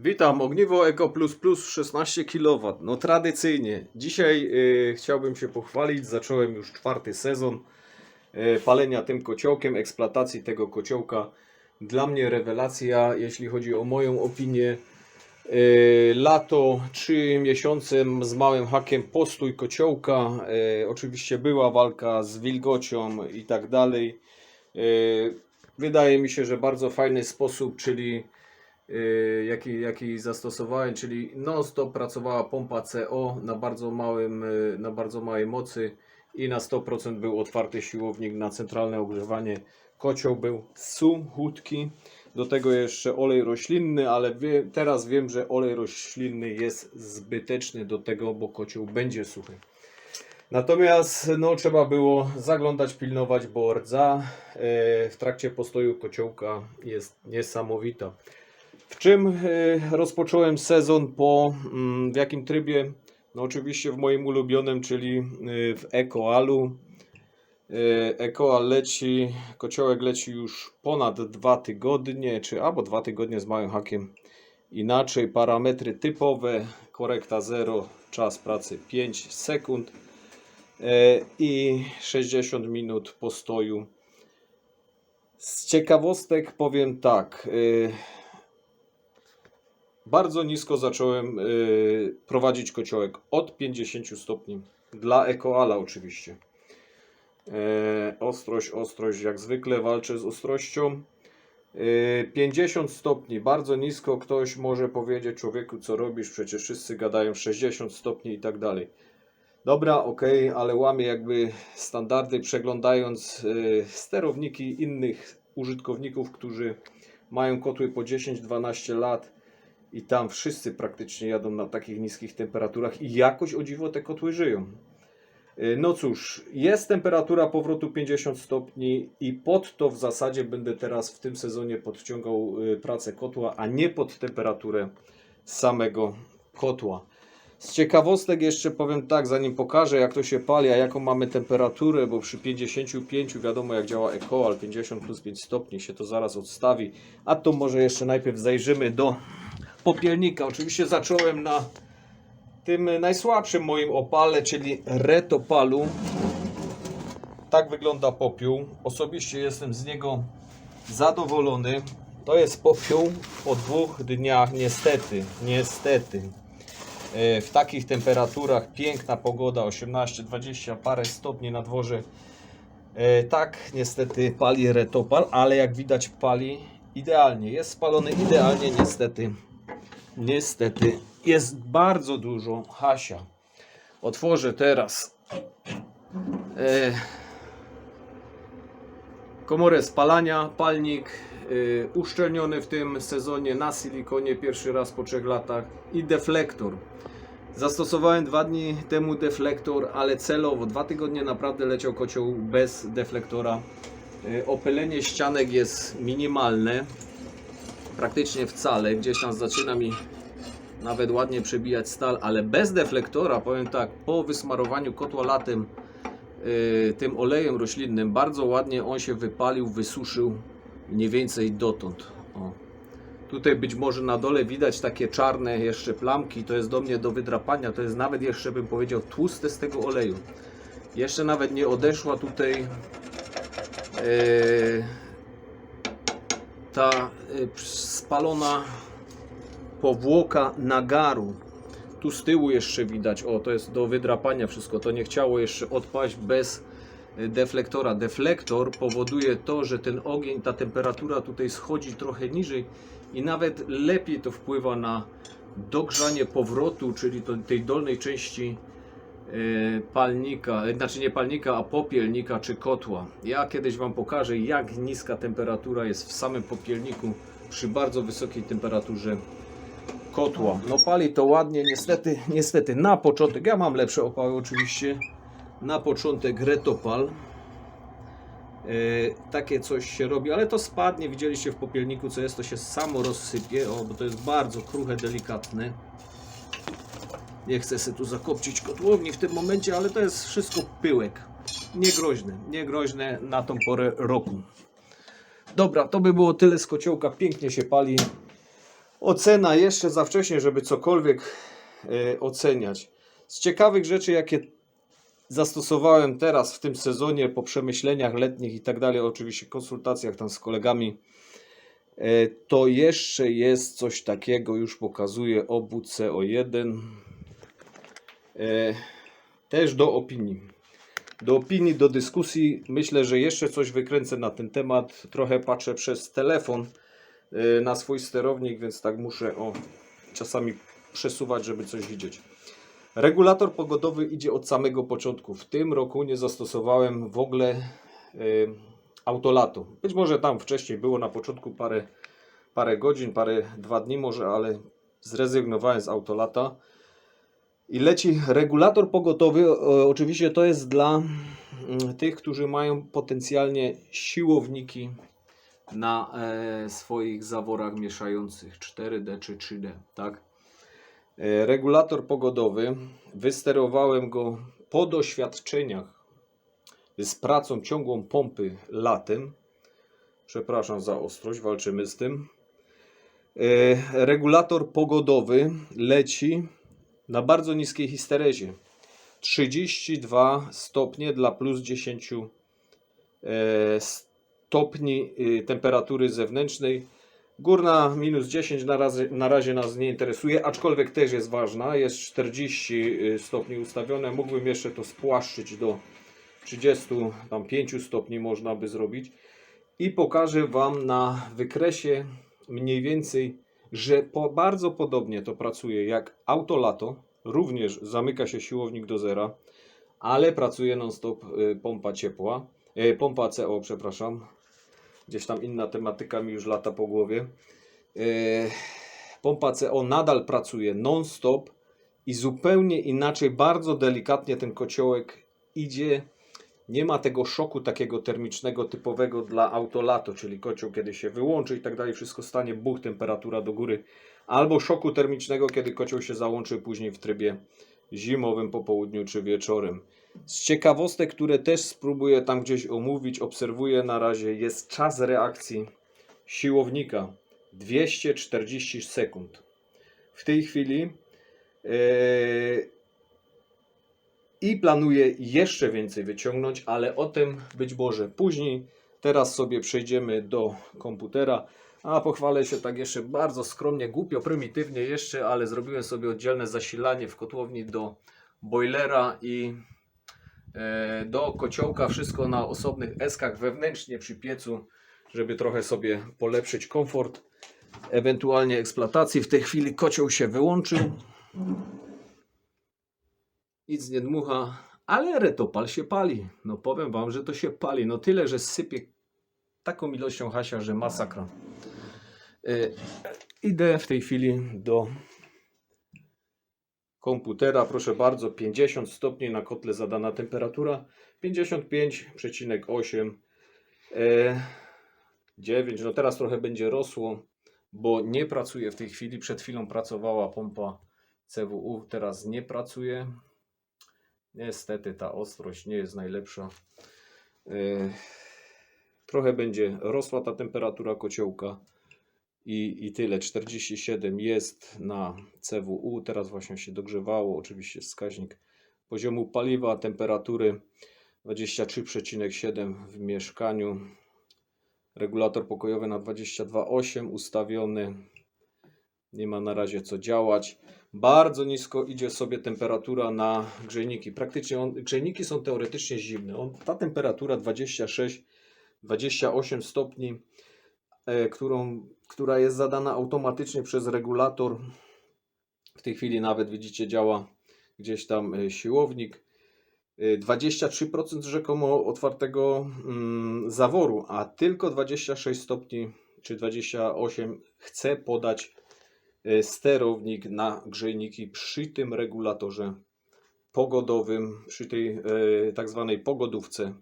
Witam, ogniwo Eco Plus Plus 16 kW. No tradycyjnie. Dzisiaj y, chciałbym się pochwalić. Zacząłem już czwarty sezon y, palenia tym kociołkiem, eksploatacji tego kociołka. Dla mnie rewelacja, jeśli chodzi o moją opinię. Y, lato, 3 miesiące z małym hakiem postój kociołka. Y, oczywiście była walka z wilgocią i tak dalej. Y, wydaje mi się, że bardzo fajny sposób, czyli jaki, jaki zastosowałem, czyli non-stop pracowała pompa CO na bardzo małym, y, na bardzo małej mocy i na 100% był otwarty siłownik na centralne ogrzewanie. Kocioł był suchutki, do tego jeszcze olej roślinny, ale wie, teraz wiem, że olej roślinny jest zbyteczny do tego, bo kocioł będzie suchy. Natomiast no, trzeba było zaglądać, pilnować, bo rdza e, w trakcie postoju kociołka jest niesamowita. W czym e, rozpocząłem sezon po, mm, w jakim trybie? No oczywiście w moim ulubionym, czyli e, w Ekoalu. E, Ekoal leci, kociołek leci już ponad dwa tygodnie, czy albo dwa tygodnie z małym hakiem. Inaczej parametry typowe, korekta 0, czas pracy 5 sekund i 60 minut postoju. Z ciekawostek powiem tak. Bardzo nisko zacząłem y, prowadzić kociołek od 50 stopni. Dla Ekoala oczywiście. E, ostrość, ostrość, jak zwykle walczę z ostrością. E, 50 stopni, bardzo nisko. Ktoś może powiedzieć, człowieku, co robisz? Przecież wszyscy gadają 60 stopni i tak dalej. Dobra, ok, ale łamię jakby standardy, przeglądając y, sterowniki innych użytkowników, którzy mają kotły po 10-12 lat i tam wszyscy praktycznie jadą na takich niskich temperaturach i jakoś o dziwo te kotły żyją. Y, No cóż, jest temperatura powrotu 50 stopni i pod to w zasadzie będę teraz w tym sezonie podciągał y, pracę kotła, a nie pod temperaturę samego kotła. Z ciekawostek jeszcze powiem tak, zanim pokażę jak to się pali, a jaką mamy temperaturę, bo przy 55 wiadomo jak działa Ecoal, 50 plus 5 stopni się to zaraz odstawi. A to może jeszcze najpierw zajrzymy do popielnika. Oczywiście zacząłem na tym najsłabszym moim opale, czyli retopalu. Tak wygląda popiół. Osobiście jestem z niego zadowolony. To jest popiół po dwóch dniach, niestety, niestety. E, W takich temperaturach, piękna pogoda, 18-20 parę stopni na dworze. E, Tak, niestety pali retopal, ale jak widać pali idealnie. Jest spalony idealnie, niestety. Niestety jest bardzo dużo hasia. Otworzę teraz e, komorę spalania, palnik y, uszczelniony w tym sezonie na silikonie pierwszy raz po 3 latach i deflektor. Zastosowałem dwa dni temu deflektor, ale celowo dwa tygodnie naprawdę leciał kocioł bez deflektora. Y, Opylenie ścianek jest minimalne, praktycznie wcale. Gdzieś tam zaczyna mi nawet ładnie przebijać stal, ale bez deflektora, powiem tak, po wysmarowaniu kotła latem y, tym olejem roślinnym, bardzo ładnie on się wypalił, wysuszył mniej więcej dotąd. O. Tutaj być może na dole widać takie czarne jeszcze plamki, to jest do mnie do wydrapania, to jest nawet jeszcze bym powiedział tłuste z tego oleju. Jeszcze nawet nie odeszła tutaj y, ta y, spalona powłoka nagaru. Tu z tyłu jeszcze widać, o to jest do wydrapania wszystko, to nie chciało jeszcze odpaść bez y, deflektora. Deflektor powoduje to, że ten ogień, ta temperatura tutaj schodzi trochę niżej i nawet lepiej to wpływa na dogrzanie powrotu, czyli tej dolnej części palnika, y, znaczy nie palnika, a popielnika czy kotła. Ja kiedyś Wam pokażę, jak niska temperatura jest w samym popielniku przy bardzo wysokiej temperaturze kotła. No pali to ładnie, niestety, niestety na początek, ja mam lepsze opały oczywiście, na początek retopal. E, takie coś się robi, ale to spadnie, widzieliście w popielniku co jest, to się samo rozsypie, o, bo to jest bardzo kruche, delikatne. Nie chcę sobie tu zakopcić kotłowni w tym momencie, ale to jest wszystko pyłek. Niegroźne, niegroźne na tą porę roku. Dobra, to by było tyle z kociołka, pięknie się pali. Ocena jeszcze za wcześnie, żeby cokolwiek e, oceniać. Z ciekawych rzeczy, jakie zastosowałem teraz w tym sezonie po przemyśleniach letnich i tak dalej, oczywiście konsultacjach tam z kolegami, e, to jeszcze jest coś takiego, już pokazuję obwód CO1. E, Też do opinii. Do opinii, do dyskusji. Myślę, że jeszcze coś wykręcę na ten temat. Trochę patrzę przez telefon e, na swój sterownik, więc tak muszę o, czasami przesuwać, żeby coś widzieć. Regulator pogodowy idzie od samego początku. W tym roku nie zastosowałem w ogóle y, autolatu. Być może tam wcześniej było na początku parę, parę godzin, parę dwa dni może, ale zrezygnowałem z autolata. I leci regulator pogodowy. O, oczywiście to jest dla mm, tych, którzy mają potencjalnie siłowniki na e, swoich zaworach mieszających 4D czy 3D, tak? E, Regulator pogodowy, wysterowałem go po doświadczeniach z pracą ciągłą pompy latem. Przepraszam za ostrość, walczymy z tym. E, Regulator pogodowy leci na bardzo niskiej histerezie. 32 stopnie dla plus 10 e, stopni y, temperatury zewnętrznej. Górna minus 10 na razie, na razie nas nie interesuje, aczkolwiek też jest ważna. Jest 40 stopni ustawione. Mógłbym jeszcze to spłaszczyć do 35 stopni można by zrobić. I pokażę Wam na wykresie mniej więcej, że po, bardzo podobnie to pracuje jak autolato. Również zamyka się siłownik do zera, ale pracuje non-stop y, pompa ciepła. y, Pompa CO, przepraszam, gdzieś tam inna tematyka mi już lata po głowie. E, Pompa CO nadal pracuje non-stop i zupełnie inaczej, bardzo delikatnie ten kociołek idzie. Nie ma tego szoku takiego termicznego typowego dla autolato, czyli kocioł kiedy się wyłączy i tak dalej, wszystko stanie, buch, temperatura do góry. Albo szoku termicznego, kiedy kocioł się załączy później w trybie zimowym po południu czy wieczorem. Z ciekawostek, które też spróbuję tam gdzieś omówić, obserwuję na razie, jest czas reakcji siłownika 240 sekund. W tej chwili yy, i planuję jeszcze więcej wyciągnąć, ale o tym być może później. Teraz sobie przejdziemy do komputera. A pochwalę się tak jeszcze bardzo skromnie, głupio, prymitywnie jeszcze, ale zrobiłem sobie oddzielne zasilanie w kotłowni do boilera i e, do kociołka, wszystko na osobnych eskach wewnętrznie przy piecu, żeby trochę sobie polepszyć komfort, ewentualnie eksploatacji. W tej chwili kocioł się wyłączył. Nic nie dmucha, ale retopal się pali. No powiem Wam, że to się pali. No tyle, że sypie taką ilością hasia, że masakra. E, idę w tej chwili do komputera. Proszę bardzo, 50 stopni na kotle zadana temperatura. 55,8 e, 9. No teraz trochę będzie rosło, bo nie pracuje w tej chwili. Przed chwilą pracowała pompa CWU, teraz nie pracuje. Niestety ta ostrość nie jest najlepsza. E, Trochę będzie rosła ta temperatura kociołka i, i tyle. 47 jest na CWU. Teraz właśnie się dogrzewało. Oczywiście wskaźnik poziomu paliwa, temperatury 23,7 w mieszkaniu. Regulator pokojowy na 22,8 ustawiony. Nie ma na razie co działać. Bardzo nisko idzie sobie temperatura na grzejniki. Praktycznie on, grzejniki są teoretycznie zimne. On, ta temperatura 26, 28 stopni, e, którą, która jest zadana automatycznie przez regulator. W tej chwili nawet widzicie działa gdzieś tam e, siłownik. E, 23% rzekomo otwartego mm, zaworu, a tylko 26 stopni czy 28 chce podać e, sterownik na grzejniki przy tym regulatorze pogodowym, przy tej e, tak zwanej pogodówce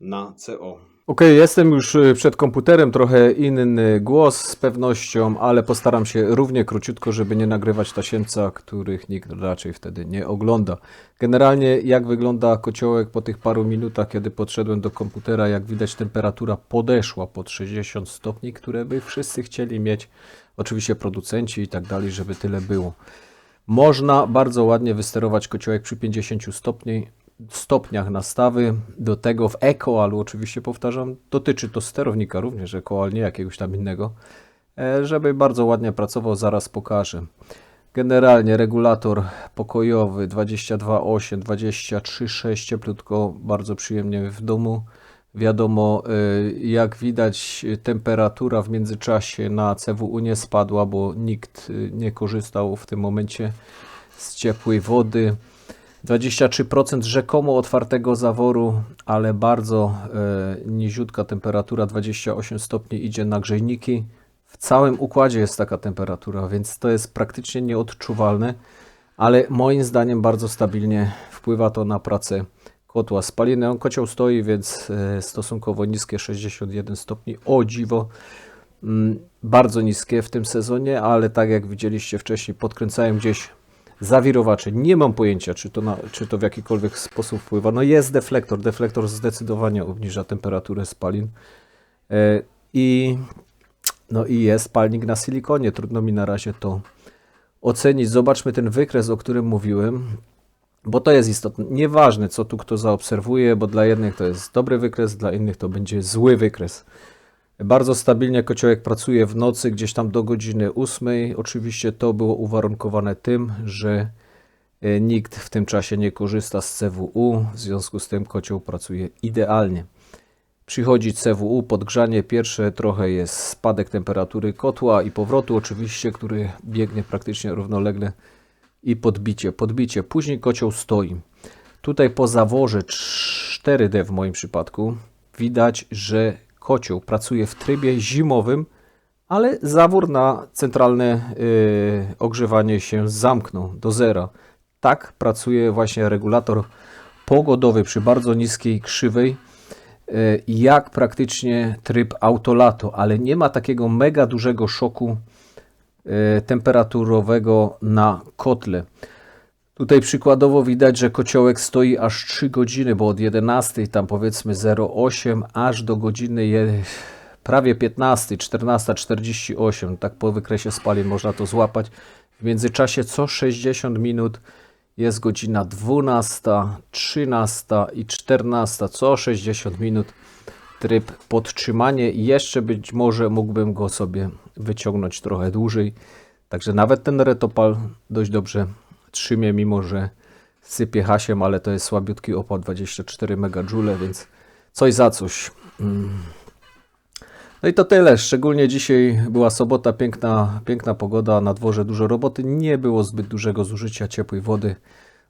na CO. Okej, jestem już y, przed komputerem, trochę inny głos z pewnością, ale postaram się równie króciutko, żeby nie nagrywać tasiemca, których nikt raczej wtedy nie ogląda. Generalnie jak wygląda kociołek po tych paru minutach, kiedy podszedłem do komputera, jak widać temperatura podeszła pod 60 stopni, które by wszyscy chcieli mieć. Oczywiście producenci i tak dalej, żeby tyle było. Można bardzo ładnie wysterować kociołek przy 50 stopni, stopniach nastawy. Do tego w ekoalu, oczywiście powtarzam, dotyczy to sterownika również, ekoal, nie jakiegoś tam innego, e, żeby bardzo ładnie pracował, zaraz pokażę. Generalnie regulator pokojowy 22,8, 23,6 cieplutko, bardzo przyjemnie w domu. Wiadomo, y, jak widać, temperatura w międzyczasie na CWU nie spadła, bo nikt y, nie korzystał w tym momencie z ciepłej wody. 23% rzekomo otwartego zaworu, ale bardzo e, niziutka temperatura, 28 stopni idzie na grzejniki. W całym układzie jest taka temperatura, więc to jest praktycznie nieodczuwalne, ale moim zdaniem bardzo stabilnie wpływa to na pracę kotła spaliny. On kocioł stoi, więc e, stosunkowo niskie 61 stopni. O dziwo, mm, bardzo niskie w tym sezonie, ale tak jak widzieliście wcześniej, podkręcałem gdzieś zawirowacze. Nie mam pojęcia, czy to, na, czy to w jakikolwiek sposób wpływa. No jest deflektor. Deflektor zdecydowanie obniża temperaturę spalin. E, I, no i jest palnik na silikonie. Trudno mi na razie to ocenić. Zobaczmy ten wykres, o którym mówiłem. Bo to jest istotne. Nieważne, co tu kto zaobserwuje, bo dla jednych to jest dobry wykres, dla innych to będzie zły wykres. Bardzo stabilnie kociołek pracuje w nocy, gdzieś tam do godziny 8. Oczywiście to było uwarunkowane tym, że e, nikt w tym czasie nie korzysta z CWU, w związku z tym kocioł pracuje idealnie. Przychodzi CWU, podgrzanie pierwsze, trochę jest spadek temperatury kotła i powrotu oczywiście, który biegnie praktycznie równolegle i podbicie, podbicie. Później kocioł stoi. Tutaj po zaworze 4D w moim przypadku widać, że kocioł pracuje w trybie zimowym, ale zawór na centralne y, ogrzewanie się zamknął do zera. Tak pracuje właśnie regulator pogodowy przy bardzo niskiej krzywej, y, jak praktycznie tryb autolato, ale nie ma takiego mega dużego szoku temperaturowego na kotle. Tutaj przykładowo widać, że kociołek stoi aż 3 godziny, bo od 11 tam powiedzmy 08 aż do godziny je, prawie 15, 14.48, tak po wykresie spalin można to złapać. W międzyczasie co 60 minut jest godzina 12, 13 i 14, co 60 minut tryb podtrzymanie i jeszcze być może mógłbym go sobie wyciągnąć trochę dłużej. Także nawet ten retopal dość dobrze trzymie, mimo że sypie hasiem, ale to jest słabiutki opał 24 MJ, więc coś za coś. Mm. No i to tyle. Szczególnie dzisiaj była sobota, piękna, piękna pogoda, na dworze dużo roboty. Nie było zbyt dużego zużycia ciepłej wody,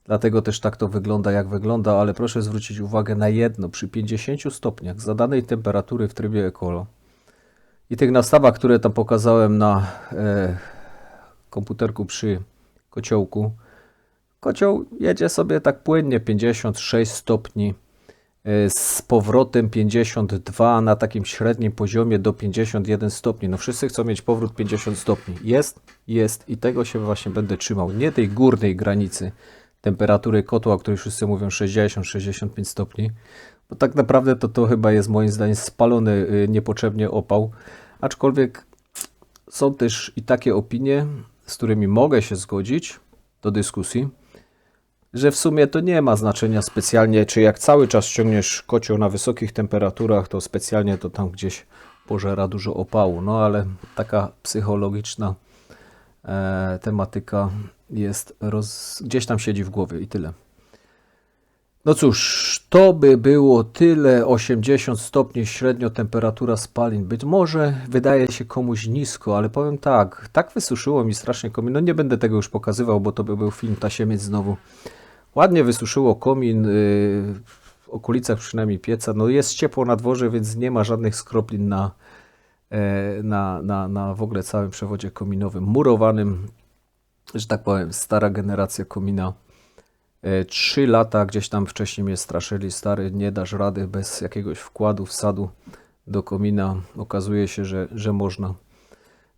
dlatego też tak to wygląda, jak wygląda, ale proszę zwrócić uwagę na jedno. Przy 50 stopniach zadanej temperatury w trybie Ecolo i tych nastawach, które tam pokazałem na e, komputerku przy kociołku, Kocioł jedzie sobie tak płynnie 56 stopni y, z powrotem 52 na takim średnim poziomie do 51 stopni. No wszyscy chcą mieć powrót 50 stopni. Jest, jest i tego się właśnie będę trzymał. Nie tej górnej granicy temperatury kotła, o której wszyscy mówią 60-65 stopni. Bo tak naprawdę to to chyba jest moim zdaniem spalony y, niepotrzebnie opał. Aczkolwiek są też i takie opinie, z którymi mogę się zgodzić do dyskusji że w sumie to nie ma znaczenia specjalnie, czy jak cały czas ściągniesz kocioł na wysokich temperaturach, to specjalnie to tam gdzieś pożera dużo opału. No ale taka psychologiczna e, tematyka jest roz... gdzieś tam siedzi w głowie i tyle. No cóż, to by było tyle. 80 stopni średnio temperatura spalin. Być może wydaje się komuś nisko, ale powiem tak, tak wysuszyło mi strasznie komin. No nie będę tego już pokazywał, bo to by był film Tasiemiec znowu. Ładnie wysuszyło komin, yy, w okolicach przynajmniej pieca. No jest ciepło na dworze, więc nie ma żadnych skroplin na, e, na, na, na w ogóle całym przewodzie kominowym, murowanym, że tak powiem, stara generacja komina. E, trzy lata gdzieś tam wcześniej mnie straszyli, stary, nie dasz rady bez jakiegoś wkładu, wsadu do komina. Okazuje się, że, że można.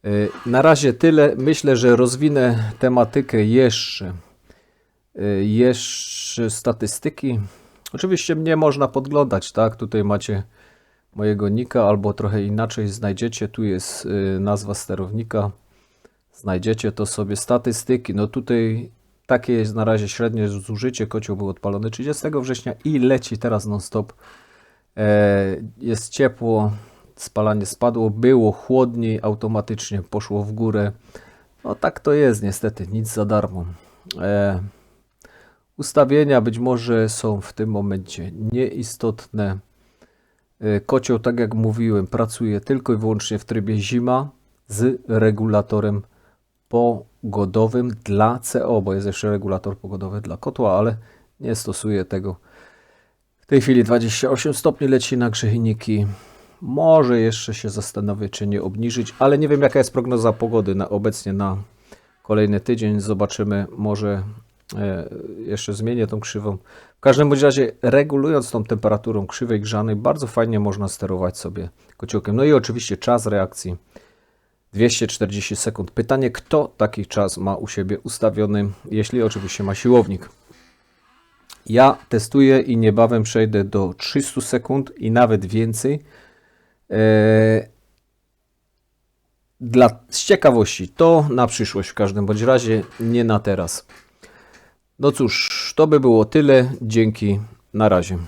E, na razie tyle. Myślę, że rozwinę tematykę jeszcze Y, jeszcze statystyki. Oczywiście mnie można podglądać, tak? Tutaj macie mojego nika, albo trochę inaczej znajdziecie. Tu jest nazwa sterownika. Znajdziecie to sobie statystyki. No tutaj takie jest na razie średnie zużycie. Kocioł był odpalony 30 września i leci teraz non-stop. E, jest ciepło, spalanie spadło, było chłodniej, automatycznie poszło w górę. No tak to jest niestety, nic za darmo. E, ustawienia być może są w tym momencie nieistotne. E, Kocioł, tak jak mówiłem, pracuje tylko i wyłącznie w trybie zima z regulatorem pogodowym dla CO, bo jest jeszcze regulator pogodowy dla kotła, ale nie stosuję tego. W tej chwili 28 stopni leci na grzejniki. Może jeszcze się zastanowię, czy nie obniżyć, ale nie wiem, jaka jest prognoza pogody na, obecnie na kolejny tydzień. Zobaczymy, może e, jeszcze zmienię tą krzywą. W każdym bądź razie, regulując tą temperaturą krzywej grzanej, bardzo fajnie można sterować sobie kociołkiem. No i oczywiście czas reakcji 240 sekund. Pytanie, kto taki czas ma u siebie ustawiony, jeśli oczywiście ma siłownik. Ja testuję i niebawem przejdę do 300 sekund i nawet więcej. Eee, Dla z ciekawości, to na przyszłość w każdym bądź razie, nie na teraz. No cóż, to by było tyle. Dzięki, na razie.